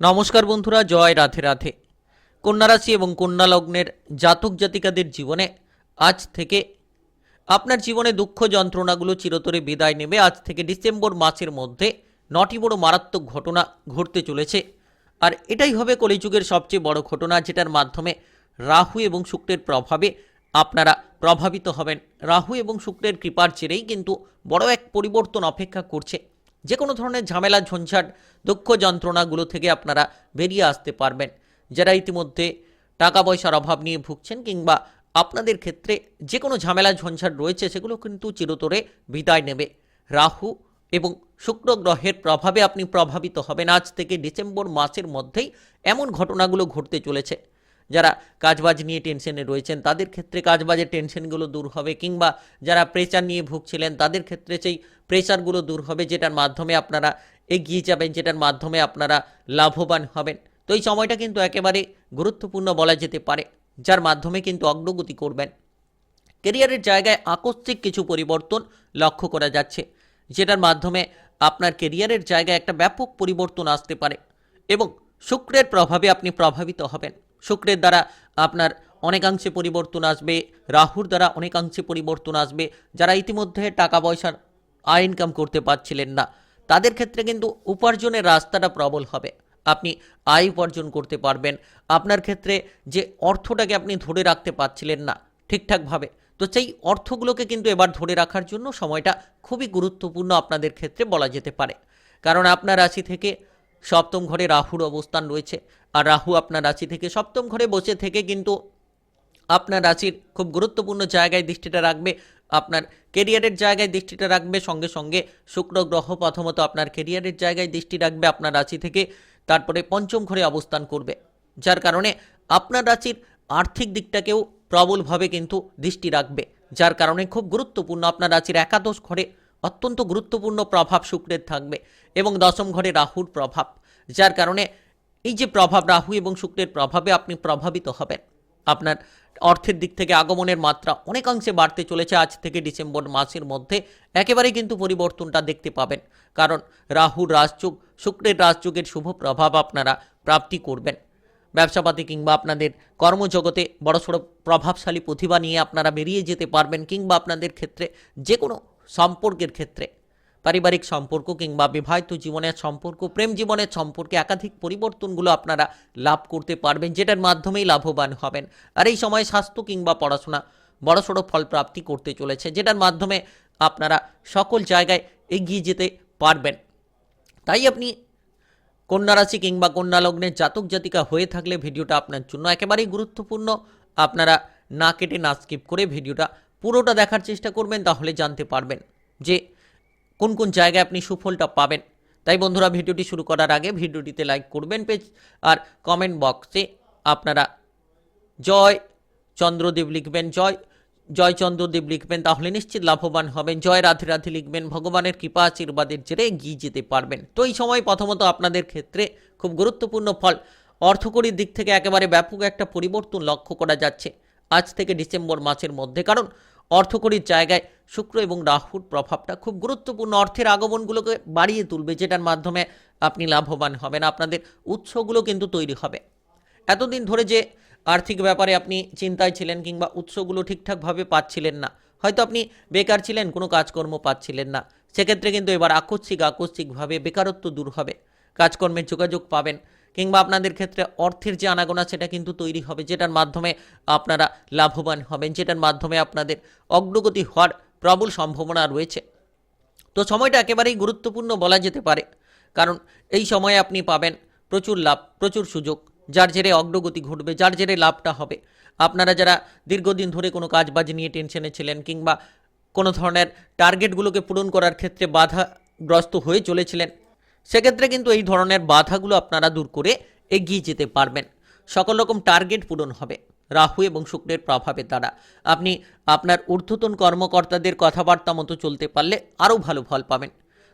নমস্কার বন্ধুরা, জয় রাধে রাধে। কন্যা রাশি এবং কন্যা লগ্নের জাতক জাতিকাদের জীবনে আজ থেকে আপনার জীবনে দুঃখ যন্ত্রণাগুলো চিরতরে বিদায় নেবে। আজ থেকে ডিসেম্বর মাসের মধ্যে নটি বড় মারাত্মক ঘটনা ঘটতে চলেছে। আর এটাই হবে কলিযুগের সবচেয়ে বড় ঘটনা, যেটার মাধ্যমে রাহু এবং শুক্রের প্রভাবে আপনারা প্রভাবিত হবেন। রাহু এবং শুক্রের কৃপার জেরেই কিন্তু বড় এক পরিবর্তন অপেক্ষা করছে। যে কোনো ধরনের ঝামেলা, ঝঞ্ঝাট, দুঃখ যন্ত্রণাগুলো থেকে আপনারা বেরিয়ে আসতে পারবেন। যারা ইতিমধ্যে টাকা পয়সার অভাব নিয়ে ভুগছেন কিংবা আপনাদের ক্ষেত্রে যে কোনো ঝামেলা, ঝঞ্ঝাট রয়েছে, সেগুলো কিন্তু চিরতরে বিদায় নেবে। রাহু এবং শুক্র গ্রহের প্রভাবে আপনি প্রভাবিত হবেন। আজ থেকে ডিসেম্বর মাসের মধ্যেই এমন ঘটনাগুলো ঘটতে চলেছে। যারা কাজবাজ নিয়ে টেনশনে রয়েছেন, তাদের ক্ষেত্রে কাজবাজের টেনশনগুলো দূর হবে কিংবা যারা প্রেশার নিয়ে ভুগছিলেন, তাদের ক্ষেত্রে সেই প্রেশারগুলো দূর হবে যেটার মাধ্যমে আপনারা এগিয়ে যাবেন, যেটার মাধ্যমে আপনারা লাভবান হবেন। তো এই সময়টা কিন্তু একেবারে গুরুত্বপূর্ণ বলা যেতে পারে, যার মাধ্যমে কিন্তু অগ্রগতি করবেন। কেরিয়ারের জায়গায় আকস্মিক কিছু পরিবর্তন লক্ষ্য করা যাচ্ছে, যেটার মাধ্যমে আপনার কেরিয়ারের জায়গায় একটা ব্যাপক পরিবর্তন আসতে পারে এবং শুক্রের প্রভাবে আপনি প্রভাবিত হবেন। শুক্রের দ্বারা আপনার অনেকাংশে পরিবর্তন আসবে, রাহুর দ্বারা অনেকাংশে পরিবর্তন আসবে, যারা ইতিমধ্যে টাকা পয়সার আয় ইনকাম করতে পারছিলেন না, তাদের ক্ষেত্রে কিন্তু উপার্জনের রাস্তাটা প্রবল হবে। আপনি আয় উপার্জন করতে পারবেন। আপনার ক্ষেত্রে যে অর্থটাকে আপনি ধরে রাখতে পারছিলেন না ঠিকঠাকভাবে, তো সেই অর্থগুলোকে কিন্তু এবার ধরে রাখার জন্য সময়টা খুবই গুরুত্বপূর্ণ আপনাদের ক্ষেত্রে বলা যেতে পারে। কারণ আপনার রাশি থেকে সপ্তম ঘরে রাহুর অবস্থান রয়েছে। আর রাহু আপনার রাশি থেকে সপ্তম ঘরে বসে থেকে কিন্তু আপনার রাশির খুব গুরুত্বপূর্ণ জায়গায় দৃষ্টিটা রাখবে। আপনার কেরিয়ারের জায়গায় দৃষ্টিটা রাখবে। সঙ্গে সঙ্গে শুক্র গ্রহ প্রথমত আপনার কেরিয়ারের জায়গায় দৃষ্টি রাখবে আপনার রাশি থেকে। তারপরে পঞ্চম ঘরে অবস্থান করবে। যার কারণে আপনার রাশির আর্থিক দিকটাকেও প্রবলভাবে কিন্তু দৃষ্টি রাখবে। যার কারণে খুব গুরুত্বপূর্ণ আপনার রাশির একাদশ ঘরে অত্যন্ত গুরুত্বপূর্ণ প্রভাব শুক্রের থাকবে এবং দশম ঘরে রাহুর প্রভাব, যার কারণে এই যে প্রভাব, রাহু এবং শুক্রের প্রভাবে আপনি প্রভাবিত হবেন। আপনার অর্থের দিক থেকে আগমনের মাত্রা অনেকাংশে বাড়তে চলেছে আজ থেকে ডিসেম্বর মাসের মধ্যে। একেবারেই কিন্তু পরিবর্তনটা দেখতে পাবেন। কারণ রাহুর রাজযোগ, শুক্রের রাজযোগের শুভ প্রভাব আপনারা প্রাপ্তি করবেন। ব্যবসাপাতি কিংবা আপনাদের কর্মজগতে বড়সড় প্রভাবশালী প্রতিভা নিয়ে আপনারা বেরিয়ে যেতে পারবেন কিংবা আপনাদের ক্ষেত্রে যে কোনো সম্পর্কের ক্ষেত্রে। পারিবারিক সম্পর্ক কিংবা বিবাহিত জীবনের সম্পর্ক, প্রেম জীবনের সম্পর্কে একাধিক পরিবর্তনগুলো আপনারা লাভ করতে পারবেন, যেটার মাধ্যমেই লাভবান হবেন। আর এই সময় স্বাস্থ্য কিংবা পড়াশোনা বড়সড় ফল প্রাপ্তি করতে চলেছে, যেটার মাধ্যমে আপনারা সকল জায়গায় এগিয়ে যেতে পারবেন। তাই আপনি কন্যা রাশি কিংবা কন্যা লগ্নের জাতক জাতিকা হয়ে থাকলে ভিডিওটা আপনার জন্য একেবারেই গুরুত্বপূর্ণ। আপনারা না কেটে না স্কিপ করে ভিডিওটা পুরোটা দেখার চেষ্টা করবেন, তাহলে জানতে পারবেন যে কোন কোন জায়গায় আপনি সুফলটা পাবেন। তাই বন্ধুরা, ভিডিওটি শুরু করার আগে ভিডিওটিতে লাইক করবেন পেজ, আর কমেন্ট বক্সে আপনারা জয় চন্দ্রদেব লিখবেন, জয় জয় চন্দ্রদেব লিখবেন, তাহলে নিশ্চিত লাভবান হবেন। জয় রাধে রাধে লিখবেন, ভগবানের কৃপা আশীর্বাদের জেরে এগিয়ে যেতে পারবেন। তো এই সময় প্রথমত আপনাদের ক্ষেত্রে খুব গুরুত্বপূর্ণ ফল, অর্থকরীর দিক থেকে একেবারে ব্যাপক একটা পরিবর্তন লক্ষ্য করা যাচ্ছে। আজ থেকে ডিসেম্বর মাসের মধ্যে, কারণ অর্থকরীর জায়গায় শুক্র এবং রাহুর প্রভাবটা খুব গুরুত্বপূর্ণ। অর্থের আগমনগুলোকে বাড়িয়ে তুলবে, যেটার মাধ্যমে আপনি লাভবান হবেন, আপনাদের উৎসগুলো কিন্তু তৈরি হবে। এতদিন ধরে যে আর্থিক ব্যাপারে আপনি চিন্তায় ছিলেন কিংবা উৎসগুলো ঠিকঠাকভাবে পাচ্ছিলেন না, হয়তো আপনি বেকার ছিলেন, কোনো কাজকর্ম পাচ্ছিলেন না, সেক্ষেত্রে কিন্তু এবার আকস্মিক, আকস্মিকভাবে বেকারত্ব দূর হবে। কাজকর্মের যোগাযোগ পাবেন কিংবা আপনাদের ক্ষেত্রে অর্থের যে আনাগোনা, সেটা কিন্তু তৈরি হবে, যেটার মাধ্যমে আপনারা লাভবান হবেন, যেটার মাধ্যমে আপনাদের অগ্রগতি হওয়ার প্রবল সম্ভাবনা রয়েছে। তো সময়টা একেবারেই গুরুত্বপূর্ণ বলা যেতে পারে, কারণ এই সময়ে আপনি পাবেন প্রচুর লাভ, প্রচুর সুযোগ, যার জেরে অগ্রগতি ঘটবে, যার জেরে লাভটা হবে। আপনারা যারা দীর্ঘদিন ধরে কোনো কাজ বাজ নিয়ে টেনশনে ছিলেন কিংবা কোনো ধরনের টার্গেটগুলোকে পূরণ করার ক্ষেত্রে বাধাগ্রস্ত হয়ে চলেছিলেন সেক্ষেত্রে কিন্তু এই ধরনের বাধাগুলো আপনারা দূর করে এগিয়ে যেতে পারবেন। সকল রকম টার্গেট পূরণ হবে। রাহু এবং শুক্রের প্রভাবের দ্বারা আপনি আপনার ঊর্ধ্বতন কর্মকর্তাদের কথাবার্তা মতো চলতে পারলে আরও ভালো ফল পাবেন।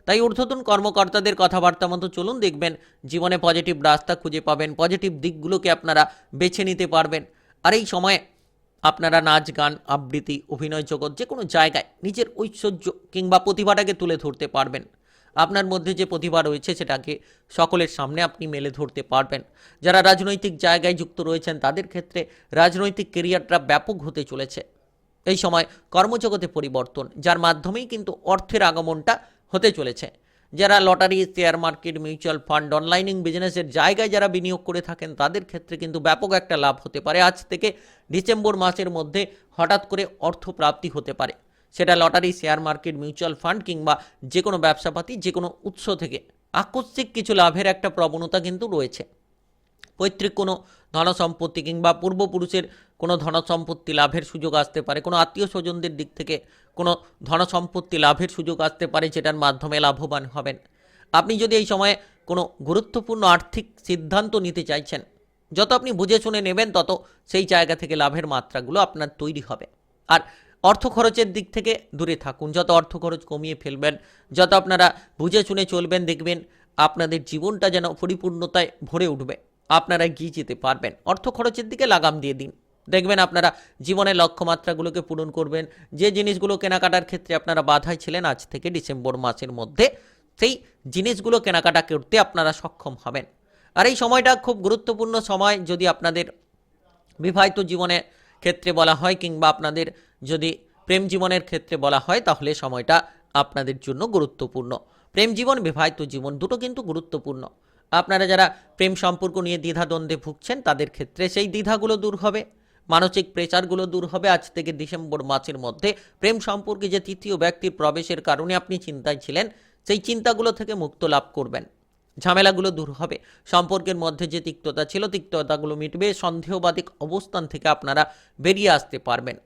তাই ঊর্ধ্বতন কর্মকর্তাদের কথাবার্তা মতো চলুন দেখবেন, জীবনে পজিটিভ রাস্তা খুঁজে পাবেন পজিটিভ দিকগুলোকে আপনারা বেছে নিতে পারবেন। আর এই সময়ে আপনারা নাচ, গান, আবৃত্তি, অভিনয় জগৎ যে কোনো জায়গায় নিজের ঐশ্বর্য কিংবা প্রতিভাটাকে তুলে ধরতে পারবেন। আপনার মধ্যে যে প্রতিভা রয়েছে সেটাকে সকলের সামনে আপনি মেলে ধরতে পারবেন। যারা রাজনৈতিক জায়গায় যুক্ত রয়েছেন, তাদের ক্ষেত্রে রাজনৈতিক কেরিয়ারটা ব্যাপক হতে চলেছে। এই সময় কর্মজগতে পরিবর্তন, যার মাধ্যমেই কিন্তু অর্থের আগমনটা হতে চলেছে। যারা lottery, share market, mutual fund, অনলাইনিং বিজনেসের জায়গায় যারা বিনিয়োগ করে থাকেন, তাদের ক্ষেত্রে কিন্তু ব্যাপক একটা লাভ হতে পারে। আজ থেকে ডিসেম্বর মাসের মধ্যে হঠাৎ করে অর্থ প্রাপ্তি হতে পারে। সেটা lottery, share market, mutual fund কিংবা যে কোনো ব্যবসাপাতি, যে কোনো উৎস থেকে আকস্মিক কিছু লাভের একটা প্রবণতা কিন্তু রয়েছে। পৈতৃক কোনো ধনসম্পত্তি কিংবা পূর্বপুরুষের কোনো ধনসম্পত্তি লাভের সুযোগ আসতে পারে, কোনো আত্মীয় স্বজনদের দিক থেকে কোনো ধনসম্পত্তি লাভের সুযোগ আসতে পারে যেটার মাধ্যমে লাভবান হবেন। আপনি যদি এই সময়ে কোনো গুরুত্বপূর্ণ আর্থিক সিদ্ধান্ত নিতে চাইছেন, যত আপনি বুঝে শুনে নেবেন তত সেই জায়গা থেকে লাভের মাত্রাগুলো আপনার তৈরি হবে। আর অর্থ খরচের দিক থেকে দূরে থাকুন। যত অর্থ খরচ কমিয়ে ফেলবেন, যত আপনারা বুঝে শুনে চলবেন, দেখবেন আপনাদের জীবনটা যেন পরিপূর্ণতায় ভরে উঠবে। আপনারা এগিয়ে যেতে পারবেন। অর্থ খরচের দিকে লাগাম দিয়ে দিন। দেখবেন আপনারা জীবনের লক্ষ্যমাত্রাগুলোকে পূরণ করবেন। যে জিনিসগুলো কেনাকাটার ক্ষেত্রে আপনারা বাধায় ছিলেন আজ থেকে ডিসেম্বর মাসের মধ্যে, সেই জিনিসগুলো কেনাকাটা করতে আপনারা সক্ষম হবেন। আর এই সময়টা খুব গুরুত্বপূর্ণ সময়। যদি আপনাদের বিবাহিত জীবনের ক্ষেত্রে বলা হয় কিংবা আপনাদের যদি প্রেম জীবনের ক্ষেত্রে বলা হয়, তাহলে সময়টা আপনাদের জন্য গুরুত্বপূর্ণ। প্রেম জীবন, বিবাহিত জীবন দুটো কিন্তু গুরুত্বপূর্ণ। আপনারা যারা প্রেম সম্পর্ক নিয়ে দ্বিধাদ্বন্দ্বে ভুগছেন, তাদের ক্ষেত্রে সেই দ্বিধাগুলো দূর হবে। মানসিক প্রেচারগুলো দূর হবে। আজ থেকে ডিসেম্বর মাসের মধ্যে প্রেম সম্পর্কে যে তৃতীয় ব্যক্তির প্রবেশের কারণে আপনি চিন্তায় ছিলেন, সেই চিন্তাগুলো থেকে মুক্ত লাভ করবেন। ঝামেলাগুলো দূর হবে। সম্পর্কের মধ্যে যে তিক্ততা ছিল, তিক্ততাগুলো মিটবে, সন্দেহবাদিক অবস্থান থেকে আপনারা বেরিয়ে আসতে পারবেন।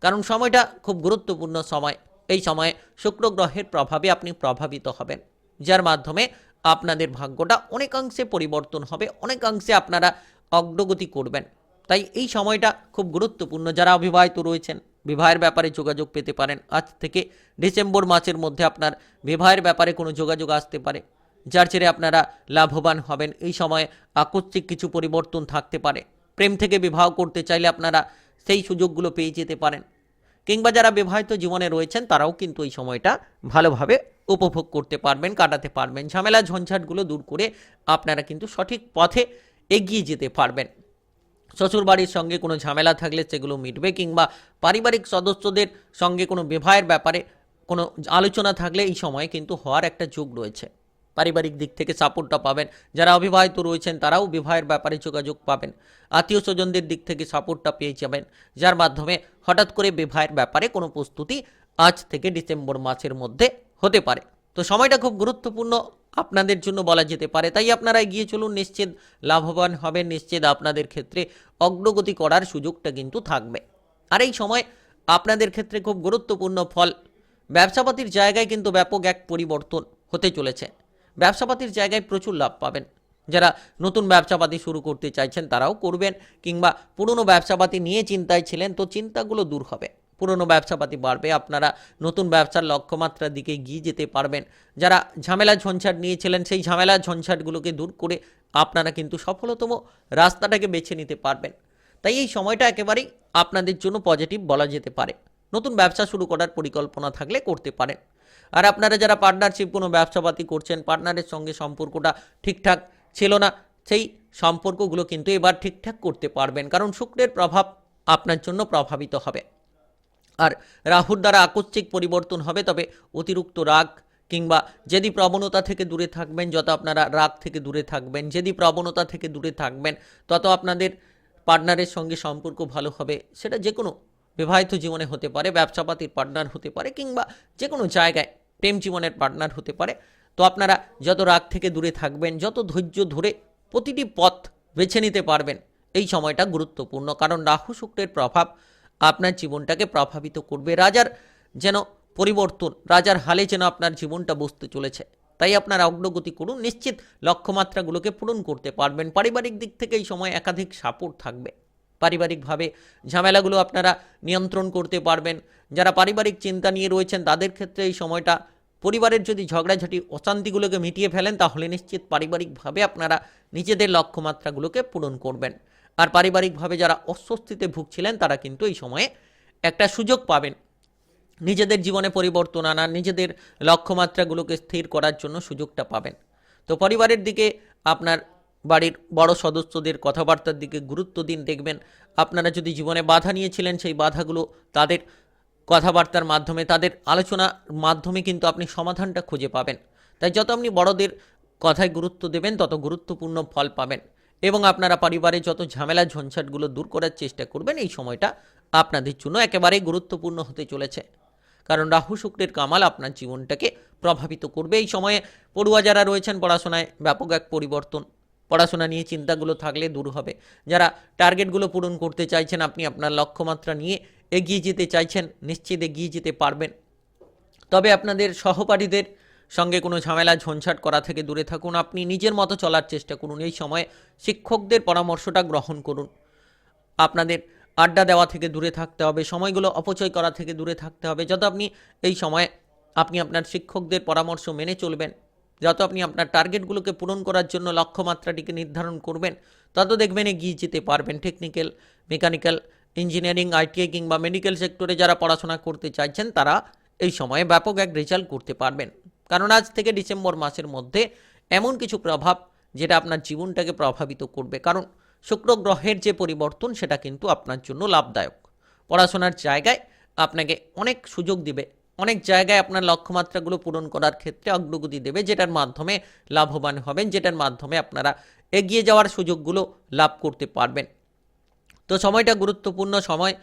কারণ সময়টা খুব গুরুত্বপূর্ণ সময়। এই সময়ে শুক্র গ্রহের প্রভাবে আপনি প্রভাবিত হবেন। যার মাধ্যমে আপনাদের ভাগ্যটা অনেকাংশে পরিবর্তন হবে, অনেকাংশে আপনারা অগ্রগতি করবেন। তাই এই সময়টা খুব গুরুত্বপূর্ণ। যারা অবিবাহিত রয়েছেন, বিবাহের ব্যাপারে যোগাযোগ পেতে পারেন। আজ থেকে ডিসেম্বর মাসের মধ্যে আপনার বিবাহের ব্যাপারে কোনো যোগাযোগ আসতে পারে। যার ছেড়ে আপনারা লাভবান হবেন। এই সময়ে আকস্মিক কিছু পরিবর্তন থাকতে পারে। প্রেম থেকে বিবাহ করতে চাইলে আপনারা সেই সুযোগগুলো পেয়ে যেতে পারেন। কিংবা যারা বিবাহিত জীবনে রয়েছেন, তারাও কিন্তু এই সময়টা ভালোভাবে উপভোগ করতে পারবেন, কাটাতে পারবেন। ঝামেলা, ঝঞ্ঝাটগুলো দূর করে আপনারা কিন্তু সঠিক পথে এগিয়ে যেতে পারবেন। শ্বশুরবাড়ির সঙ্গে কোনো ঝামেলা থাকলে সেগুলো মিটবে কিংবা পারিবারিক সদস্যদের সঙ্গে কোনো বিবাহের ব্যাপারে কোনো আলোচনা থাকলে এই সময়ে কিন্তু হওয়ার একটা যোগ রয়েছে। পারিবারিক দিক থেকে সাপোর্টটা পাবেন। যারা অবিবাহিত রয়েছেন, তারাও বিবাহের ব্যাপারে যোগাযোগ পাবেন। আত্মীয় স্বজনদের দিক থেকে সাপোর্টটা পেয়ে যাবেন। যার মাধ্যমে হঠাৎ করে বিবাহের ব্যাপারে কোনো প্রস্তুতি আজ থেকে ডিসেম্বর মাসের মধ্যে হতে পারে। তো সময়টা খুব গুরুত্বপূর্ণ, আপনাদের জন্য বলা যেতে পারে। তাই আপনারা এগিয়ে চলুন, নিশ্চিত লাভবান হবেন, নিশ্চিত আপনাদের ক্ষেত্রে অগ্রগতি করার সুযোগটা কিন্তু থাকবে। আর এই সময় আপনাদের ক্ষেত্রে খুব গুরুত্বপূর্ণ ফল, ব্যবসাপাতির জায়গায় কিন্তু ব্যাপক এক পরিবর্তন হতে চলেছে। ব্যবসাপাতির জায়গায় প্রচুর লাভ পাবেন। যারা নতুন ব্যবসাপাতি শুরু করতে চাইছেন তারাও করবেন কিংবা পুরনো ব্যবসাপাতি নিয়ে চিন্তায় ছিলেন তো চিন্তাগুলো দূর হবে। পুরনো ব্যবসাপাতি বাড়বে, আপনারা নতুন ব্যবসার লক্ষ্যমাত্রার দিকে এগিয়ে যেতে পারবেন। যারা ঝামেলা ঝঞ্ঝাট নিয়েছিলেন, সেই ঝামেলা ঝঞ্ঝাটগুলোকে দূর করে আপনারা কিন্তু সফলতম রাস্তাটাকে বেছে নিতে পারবেন। তাই এই সময়টা একেবারেই আপনাদের জন্য পজিটিভ বলা যেতে পারে। নতুন ব্যবসা শুরু করার পরিকল্পনা থাকলে করতে পারেন। আর আপনারা যারা পার্টনারশিপ কোনো ব্যবসাপাতি করছেন পার্টনারের সঙ্গে সম্পর্কটা ঠিকঠাক ছিল না, সেই সম্পর্কগুলো কিন্তু এবার ঠিকঠাক করতে পারবেন। কারণ শুক্রের প্রভাব আপনার জন্য প্রভাবিত হবে। আর রাহুর দ্বারা আকস্মিক পরিবর্তন হবে, তবে অতিরিক্ত রাগ কিংবা যেদি প্রবণতা থেকে দূরে থাকবেন, যত আপনারা রাগ থেকে দূরে থাকবেন, যেদি প্রবণতা থেকে দূরে থাকবেন, তত আপনাদের পার্টনারের সঙ্গে সম্পর্ক ভালো হবে। সেটা যে কোনো বিবাহিত জীবনে হতে পারে, ব্যবসাপাতির পার্টনার হতে পারে কিংবা যে কোনো জায়গায়। প্রেম জীবনের পার্টনার হতে পারে। তো আপনারা যত রাগ থেকে দূরে থাকবেন, যত ধৈর্য ধরে প্রতিটি পথ বেছে নিতে পারবেন, এই সময়টা গুরুত্বপূর্ণ। কারণ রাহু শুক্রের প্রভাব আপনার জীবনটাকে প্রভাবিত করবে। রাজার যেন পরিবর্তন, রাজার হালে যেন আপনার জীবনটা বসতে চলেছে। তাই আপনারা অগ্রগতি করুন, নিশ্চিত লক্ষ্যমাত্রাগুলোকে পূরণ করতে পারবেন। পারিবারিক দিক থেকে এই সময় একাধিক সাপোর্ট থাকবে। পারিবারিকভাবে ঝামেলাগুলো আপনারা নিয়ন্ত্রণ করতে পারবেন। যারা পারিবারিক চিন্তা নিয়ে রয়েছেন, তাদের ক্ষেত্রে এই সময়টা পরিবারের যদি ঝগড়াঝাটি, অশান্তিগুলোকে মিটিয়ে ফেলেন, তাহলে নিশ্চিত পারিবারিকভাবে আপনারা নিজেদের লক্ষ্যমাত্রাগুলোকে পূরণ করবেন। আর পারিবারিকভাবে যারা অস্বস্তিতে ভুগছিলেন, তারা কিন্তু এই সময়ে একটা সুযোগ পাবেন। নিজেদের জীবনে পরিবর্তন আনার, নিজেদের লক্ষ্যমাত্রাগুলোকে স্থির করার জন্য সুযোগটা পাবেন। তো পরিবারের দিকে আপনার বাড়ির বড় সদস্যদের কথাবার্তার দিকে গুরুত্ব দিন, দেখবেন আপনারা যদি জীবনে বাধা নিয়েছিলেন, সেই বাধাগুলো তাদের কথাবার্তার মাধ্যমে, তাদের আলোচনার মাধ্যমে কিন্তু আপনি সমাধানটা খুঁজে পাবেন। তাই যত আপনি বড়দের কথায় গুরুত্ব দেবেন, তত গুরুত্বপূর্ণ ফল পাবেন এবং আপনারা পরিবারে যত ঝামেলা, ঝঞ্ঝাটগুলো দূর করার চেষ্টা করবেন, এই সময়টা আপনাদের জন্য একেবারেই গুরুত্বপূর্ণ হতে চলেছে। কারণ রাহু শুক্রের কামাল আপনার জীবনটাকে প্রভাবিত করবে। এই সময়ে পড়ুয়া যারা রয়েছেন, পড়াশোনায় ব্যাপক এক পরিবর্তন পড়াশোনা নিয়ে চিন্তাগুলো থাকলে দূর হবে। যারা টার্গেটগুলো পূরণ করতে চাইছেন, আপনি আপনার লক্ষ্যমাত্রা নিয়ে এগিয়ে যেতে চাইছেন, নিশ্চিত এগিয়ে যেতে পারবেন। তবে আপনাদের সহপাঠীদের সঙ্গে কোনো ঝামেলা, ঝঞ্ঝাট করা থেকে দূরে থাকুন। আপনি নিজের মতো চলার চেষ্টা করুন। এই সময়ে শিক্ষকদের পরামর্শটা গ্রহণ করুন। আপনাদের আড্ডা দেওয়া থেকে দূরে থাকতে হবে, সময়গুলো অপচয় করা থেকে দূরে থাকতে হবে। যত আপনি এই সময়ে আপনি আপনার শিক্ষকদের পরামর্শ মেনে চলবেন। যত আপনি আপনার টার্গেটগুলোকে পূরণ করার জন্য লক্ষ্যমাত্রাটিকে নির্ধারণ করবেন, তত দেখবেন এগিয়ে যেতে পারবেন টেকনিক্যাল মেকানিক্যাল ইঞ্জিনিয়ারিং আইটিআই কিংবা মেডিকেল সেক্টরে যারা পড়াশোনা করতে চাইছেন, তারা এই সময়ে ব্যাপক এক রেজাল্ট করতে পারবেন। কারণ আজ থেকে ডিসেম্বর মাসের মধ্যে এমন কিছু প্রভাব যেটা আপনার জীবনটাকে প্রভাবিত করবে। কারণ শুক্র গ্রহের যে পরিবর্তন, সেটা কিন্তু আপনার জন্য লাভদায়ক। পড়াশোনার জায়গায় আপনাকে অনেক সুযোগ দিবে। অনেক জায়গায় আপনার লক্ষ্যমাত্রাগুলো পূরণ করার ক্ষেত্রে অগ্রগতি দেবে, যেটার মাধ্যমে লাভবান হবেন, যেটার মাধ্যমে আপনারা এগিয়ে যাওয়ার সুযোগগুলো লাভ করতে পারবেন। তো সময়টা গুরুত্বপূর্ণ সময়।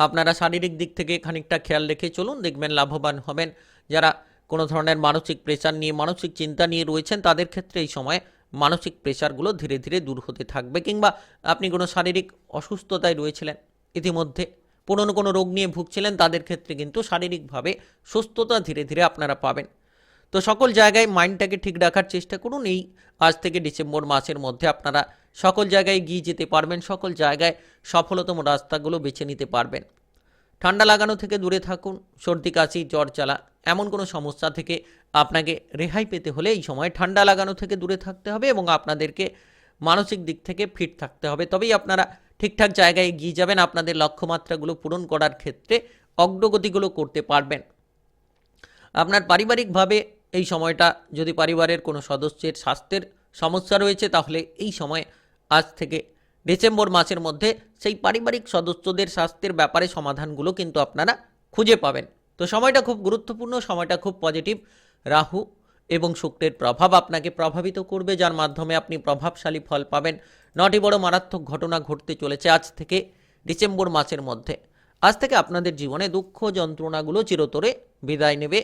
আপনারা শারীরিক দিক থেকে খানিকটা খেয়াল রেখে চলুন, দেখবেন লাভবান হবেন। যারা কোনো ধরনের মানসিক প্রেশার নিয়ে, মানসিক চিন্তা নিয়ে রয়েছেন, তাদের ক্ষেত্রে এই সময় মানসিক প্রেশারগুলো ধীরে ধীরে দূর হতে থাকবে। কিংবা আপনি কোনো শারীরিক অসুস্থতায় রয়েছিলেন, ইতিমধ্যে পুরনো কোনো রোগ নিয়ে ভুগছিলেন, তাদের ক্ষেত্রে কিন্তু শারীরিকভাবে সুস্থতা ধীরে ধীরে আপনারা পাবেন। তো সকল জায়গায় মাইন্ডটাকে ঠিক রাখার চেষ্টা করুন। এই আজ থেকে ডিসেম্বর মাসের মধ্যে আপনারা সকল জায়গায় গিয়ে যেতে পারবেন, সকল জায়গায় সফলতম রাস্তাগুলো বেছে নিতে পারবেন। ঠান্ডা লাগানো থেকে দূরে থাকুন, সর্দি, কাশি, জ্বর, জ্বালা, এমন কোনো সমস্যা থেকে আপনাকে রেহাই পেতে হলে এই সময় ঠান্ডা লাগানো থেকে দূরে থাকতে হবে এবং আপনাদেরকে মানসিক দিক থেকে ফিট থাকতে হবে। তবেই আপনারা ঠিকঠাক জায়গায় এগিয়ে যাবেন, আপনাদের লক্ষ্যমাত্রাগুলো পূরণ করার ক্ষেত্রে অগ্রগতিগুলো করতে পারবেন। আপনার পারিবারিকভাবে এই সময়টা, যদি পরিবারের কোনো সদস্যের স্বাস্থ্যের সমস্যা রয়েছে, তাহলে এই সময় আজ থেকে ডিসেম্বর মাসের মধ্যে সেই পারিবারিক সদস্যদের স্বাস্থ্যের ব্যাপারে সমাধানগুলো কিন্তু আপনারা খুঁজে পাবেন। তো সময়টা খুব গুরুত্বপূর্ণ, সময়টা খুব পজিটিভ। রাহু এবং শুক্রের প্রভাব আপনাকে প্রভাবিত করবে, যার মাধ্যমে আপনি প্রভাবশালী ফল পাবেন। নটি বড় মারাত্মক ঘটনা ঘটতে চলেছে আজ থেকে ডিসেম্বর মাসের মধ্যে। আজ থেকে আপনাদের জীবনে দুঃখ যন্ত্রণাগুলো চিরতরে বিদায় নেবে।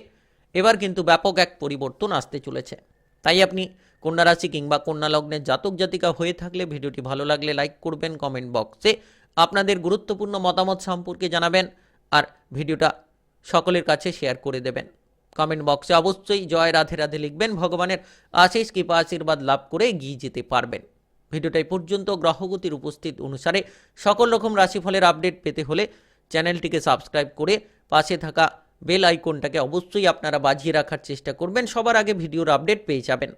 এবার কিন্তু ব্যাপক এক পরিবর্তন আসতে চলেছে। তাই আপনি কন্যা রাশি কিংবা কন্যা লগ্নের জাতক জাতিকা হয়ে থাকলে ভিডিওটি ভালো লাগলে লাইক করবেন, কমেন্ট বক্সে আপনাদের গুরুত্বপূর্ণ মতামত সম্পর্কে জানাবেন আর ভিডিওটা সকলের কাছে শেয়ার করে দেবেন। কমেন্ট বক্সে অবশ্যই জয় রাধে রাধে লিখবেন। ভগবানের আশিস কৃপা, আশীর্বাদ লাভ করে এগিয়ে যেতে পারবেন। ভিডিওটাই পর্যন্ত। গ্রহগতির উপস্থিত অনুসারে সকল রকম রাশিফলের আপডেট পেতে হলে চ্যানেলটিকে সাবস্ক্রাইব করে পাশে থাকা বেল আইকনটাকে অবশ্যই আপনারা বাজিয়ে রাখার চেষ্টা করবেন। সবার আগে ভিডিওর আপডেট পেয়ে যাবেন।